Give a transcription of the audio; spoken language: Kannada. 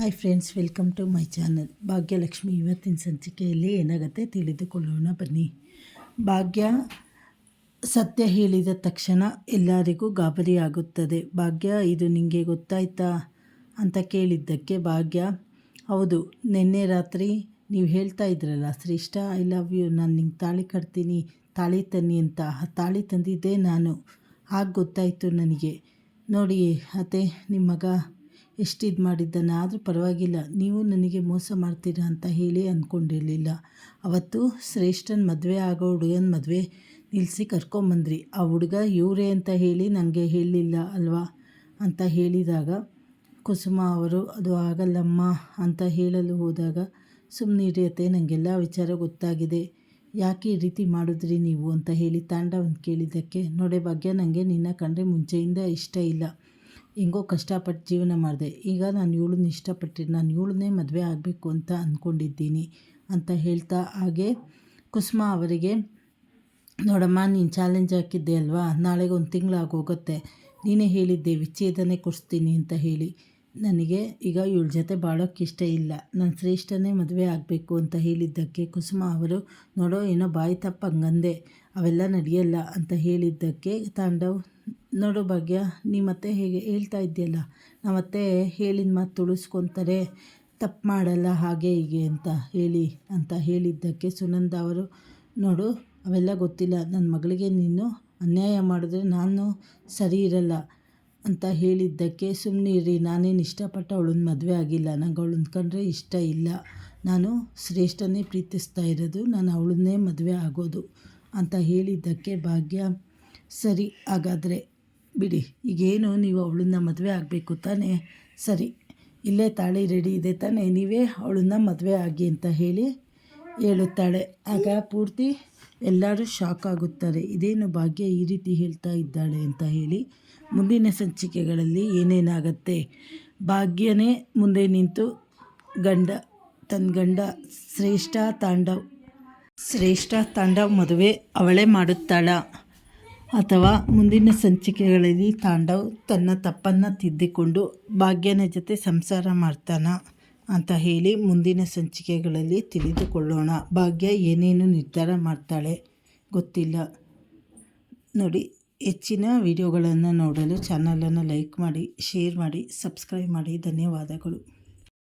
Hi friends welcome to my channel Bhagyalakshmi ಇವತ್ತಿನ ಸಂಚಿಕೆಯಲ್ಲಿ ಏನಾಗುತ್ತೆ ತಿಳಿದುಕೊಳ್ಳೋಣ, ಬನ್ನಿ. ಭಾಗ್ಯ ಸತ್ಯ ಹೇಳಿದ ತಕ್ಷಣ ಎಲ್ಲರಿಗೂ ಗಾಬರಿ ಆಗುತ್ತದೆ. ಭಾಗ್ಯ, ಇದು ನಿಮಗೆ ಗೊತ್ತಾಯ್ತಾ ಅಂತ ಕೇಳಿದ್ದಕ್ಕೆ ಭಾಗ್ಯ, ಹೌದು, ನಿನ್ನೆ ರಾತ್ರಿ ನೀವು ಹೇಳ್ತಾ ಇದ್ರಲ್ಲ, ಶ್ರೇಷ್ಠ ಐ ಲವ್ ಯು ನಾನು ನಿಂಗೆ ತಾಳಿ ಕಟ್ತೀನಿ, ತಾಳಿ ತನ್ನಿ ಅಂತ ತಾಳಿ ತಂದಿದ್ದೆ ನಾನು. ಹಾಗೆ ಗೊತ್ತಾಯಿತು ನನಗೆ. ನೋಡಿ ಅತ್ತೆ ನಿಮ್ಮ ಮಗ ಎಷ್ಟು ಇದು ಮಾಡಿದ್ದಾನೆ ಆದರೂ ಪರವಾಗಿಲ್ಲ. ನೀವು ನನಗೆ ಮೋಸ ಮಾಡ್ತೀರಾ ಅಂತ ಹೇಳಿ ಅಂದ್ಕೊಂಡಿರಲಿಲ್ಲ. ಅವತ್ತು ಶ್ರೇಷ್ಠನ ಮದುವೆ ಆಗೋ ಹುಡುಗನ ಮದುವೆ ನಿಲ್ಲಿಸಿ ಕರ್ಕೊಂಬಂದ್ರಿ. ಆ ಹುಡುಗ ಇವರೇ ಅಂತ ಹೇಳಿ ನನಗೆ ಹೇಳಲಿಲ್ಲ ಅಲ್ವಾ? ಅಂತ ಹೇಳಿದಾಗ, ಕುಸುಮ ಅವರು, ಅದು ಆಗಲ್ಲಮ್ಮ ಅಂತ ಹೇಳಲು ಹೋದಾಗ ಸುಮ್ಮನೆ ನನಗೆಲ್ಲ ವಿಚಾರ ಗೊತ್ತಾಗಿದೆ. ಯಾಕೆ ಈ ರೀತಿ ಮಾಡಿದ್ರಿ ನೀವು ಅಂತ ಹೇಳಿ ತಾಂಡವನ್ ಕೇಳಿದ್ದಕ್ಕೆ, ನೋಡೆ ಭಾಗ್ಯ ನನಗೆ ನಿನ್ನ ಕಂಡ್ರೆ ಮುಂಚೆಯಿಂದ ಇಷ್ಟ ಇಲ್ಲ. ಹೆಂಗೋ ಕಷ್ಟಪಟ್ಟು ಜೀವನ ಮಾಡಿದೆ. ಈಗ ನಾನು ಇವಳನ್ನ ಇಷ್ಟಪಟ್ಟಿದ್ದು ನಾನು ಇವಳನ್ನೇ ಮದುವೆ ಆಗಬೇಕು ಅಂತ ಅಂದ್ಕೊಂಡಿದ್ದೀನಿ ಅಂತ ಹೇಳ್ತಾ ಹಾಗೆ ಕುಸುಮ ಅವರಿಗೆ, ನೋಡಮ್ಮ, ನೀನು ಚಾಲೆಂಜ್ ಹಾಕಿದ್ದೆ ಅಲ್ವಾ? ನಾಳೆಗೆ ಒಂದು ತಿಂಗಳಾಗೋಗುತ್ತೆ ನೀನೇ ಹೇಳಿದ್ದೆ, ವಿಚ್ಛೇದನೆ ಕೊಡಿಸ್ತೀನಿ ಅಂತ ಹೇಳಿ. ನನಗೆ ಈಗ ಇವಳ ಜೊತೆ ಬಾಳೋಕ್ಕೆ ಇಷ್ಟ ಇಲ್ಲ. ನಾನು ಶ್ರೇಷ್ಠನೇ ಮದುವೆ ಆಗಬೇಕು ಅಂತ ಹೇಳಿದ್ದಕ್ಕೆ ಕುಸುಮ ಅವರು, ನೋಡೋ, ಏನೋ ಬಾಯಿ ತಪ್ಪ ಹಂಗಂದೆ ಅವೆಲ್ಲ ನಡೆಯಲ್ಲ ಅಂತ ಹೇಳಿದ್ದಕ್ಕೆ ತಾಂಡವ್ ನೋಡೋ ಭಾಗ್ಯ, ನೀ ಮತ್ತೆ ಹೇಗೆ ಹೇಳ್ತಾ ಇದ್ದೀಯಲ್ಲ? ನಾವತ್ತೆ ಹೇಳಿದ ಮಾತು ತುಳಿಸ್ಕೊತಾರೆ ತಪ್ಪು ಮಾಡಲ್ಲ ಹಾಗೆ ಹೀಗೆ ಅಂತ ಹೇಳಿ ಅಂತ ಹೇಳಿದ್ದಕ್ಕೆ ಸುನಂದ ಅವರು, ನೋಡು, ಅವೆಲ್ಲ ಗೊತ್ತಿಲ್ಲ ನನ್ನ ಮಗಳಿಗೆ ನೀನು ಅನ್ಯಾಯ ಮಾಡಿದ್ರೆ ನಾನು ಸರಿ ಇರಲ್ಲ ಅಂತ ಹೇಳಿದ್ದಕ್ಕೆ ಸುಮ್ಮನೆ ಇರಿ, ನಾನೇನು ಇಷ್ಟಪಟ್ಟು ಅವಳನ್ನ ಮದುವೆ ಆಗಿಲ್ಲ, ನಂಗೆ ಅವಳನ್ನ ಕಂಡ್ರೆ ಇಷ್ಟ ಇಲ್ಲ, ನಾನು ಶ್ರೇಷ್ಠನೇ ಪ್ರೀತಿಸ್ತಾ ಇರೋದು, ನಾನು ಅವಳನ್ನೇ ಮದುವೆ ಆಗೋದು ಅಂತ ಹೇಳಿದ್ದಕ್ಕೆ ಭಾಗ್ಯ, ಸರಿ, ಹಾಗಾದರೆ ಬಿಡಿ, ಈಗೇನು ನೀವು ಅವಳನ್ನ ಮದುವೆ ಆಗಬೇಕು ತಾನೇ? ಸರಿ, ಇಲ್ಲೇ ತಾಳಿ ರೆಡಿ ಇದೆ ತಾನೇ? ನೀವೇ ಅವಳನ್ನ ಮದುವೆ ಆಗಿ ಅಂತ ಹೇಳಿ ಹೇಳುತ್ತಾಳೆ. ಆಗ ಪೂರ್ತಿ ಎಲ್ಲರೂ ಶಾಕ್ ಆಗುತ್ತಾರೆ. ಇದೇನು ಭಾಗ್ಯ ಈ ರೀತಿ ಹೇಳ್ತಾ ಇದ್ದಾಳೆ ಅಂತ ಹೇಳಿ ಮುಂದಿನ ಸಂಚಿಕೆಗಳಲ್ಲಿ ಏನೇನಾಗತ್ತೆ? ಭಾಗ್ಯನೇ ಮುಂದೆ ನಿಂತು ಗಂಡ ತನ್ನ ಗಂಡ ಶ್ರೇಷ್ಠ ತಾಂಡವ್ ಶ್ರೇಷ್ಠ ತಾಂಡವ್ ಮದುವೆ ಅವಳೇ ಮಾಡುತ್ತಾಳ. ಅಥವಾ ಮುಂದಿನ ಸಂಚಿಕೆಗಳಲ್ಲಿ ತಾಂಡವ್ ತನ್ನ ತಪ್ಪನ್ನು ತಿದ್ದಿಕೊಂಡು ಭಾಗ್ಯನ ಜೊತೆ ಸಂಸಾರ ಮಾಡ್ತಾನ ಅಂತ ಹೇಳಿ ಮುಂದಿನ ಸಂಚಿಕೆಗಳಲ್ಲಿ ತಿಳಿದುಕೊಳ್ಳೋಣ. ಭಾಗ್ಯ ಏನೇನು ನಿರ್ಧಾರ ಮಾಡ್ತಾಳೆ ಗೊತ್ತಿಲ್ಲ. ನೋಡಿ, ಹೆಚ್ಚಿನ ವಿಡಿಯೋಗಳನ್ನು ನೋಡಲು ಚಾನಲನ್ನು ಲೈಕ್ ಮಾಡಿ ಶೇರ್ ಮಾಡಿ ಸಬ್ಸ್ಕ್ರೈಬ್ ಮಾಡಿ. ಧನ್ಯವಾದಗಳು.